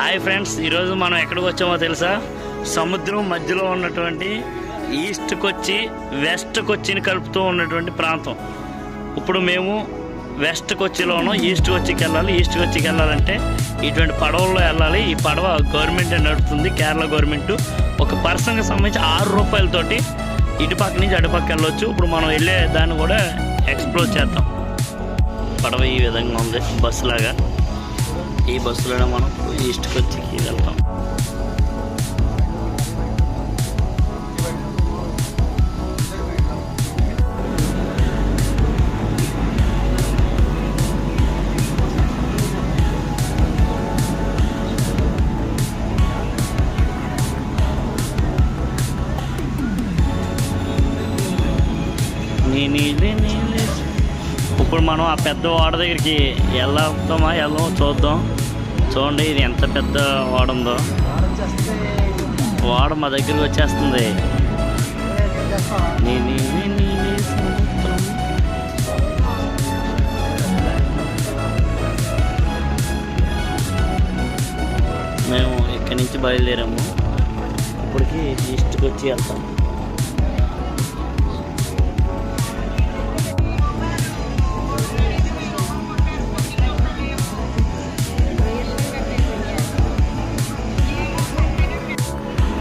Hi friends ఈరోజు మనం ఎక్కడికి వచ్చామో తెలుసా? సముద్రం మధ్యలో ఉన్నటువంటి ఈస్ట్కి వచ్చి వెస్ట్కి వచ్చిని కలుపుతూ ఉన్నటువంటి ప్రాంతం. ఇప్పుడు మేము వెస్ట్ కొచ్చిలోనూ ఈస్ట్ కొచ్చికి వెళ్ళాలి ఈస్ట్ కొచ్చికి వెళ్ళాలంటే ఇటువంటి పడవల్లో వెళ్ళాలి. ఈ పడవ గవర్నమెంట్ నడుపుతుంది కేరళ గవర్నమెంట్. ఒక పర్సన్కి సంబంధించి ఆరు రూపాయలతోటి ఇటుపక్క నుంచి అటుపక్క వెళ్ళొచ్చు. ఇప్పుడు మనం వెళ్ళే దాన్ని కూడా ఎక్స్ప్లోర్ చేద్దాం. పడవ ఈ విధంగా ఉంది బస్సు లాగా ఈ బస్సులోనే మనం ఈస్ట్కి వచ్చి వెళ్తాం. ఇప్పుడు మనం ఆ పెద్ద వాడ దగ్గరికి వెళ్తామా వెళ్దాం చూద్దాం. చూడండి ఇది ఎంత పెద్ద ఓడ ఉందో ఓడ మా దగ్గరికి వచ్చేస్తుంది. మేము ఇక్కడి నుంచి బయలుదేరాము. ఇప్పటికి ఈస్ట్కి వచ్చి వెళ్తాము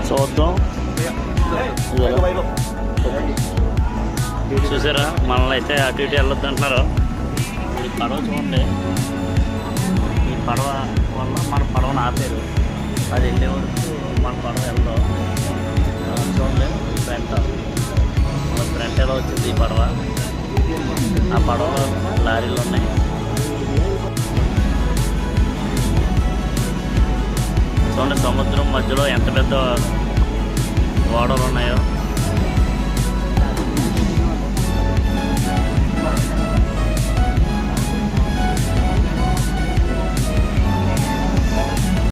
చూద్దాం. చూసారా? మనల్ని అయితే అటు ఇటు వెళ్ళొద్దు అంటున్నారు ఈ పడవ చూడండి. ఈ పడవ వల్ల మన పడవను ఆపారు అది వెళ్ళే వరకు మన పడవ వెళ్దాం. చూడండి ఫ్రంట్. మన ఫ్రంట్ ఎలా వచ్చింది ఈ పడవ? ఆ పడవలో లారీలు ఉన్నాయి. చూడండి సముద్రం మధ్యలో ఎంత పెద్ద ఓడలు ఉన్నాయో.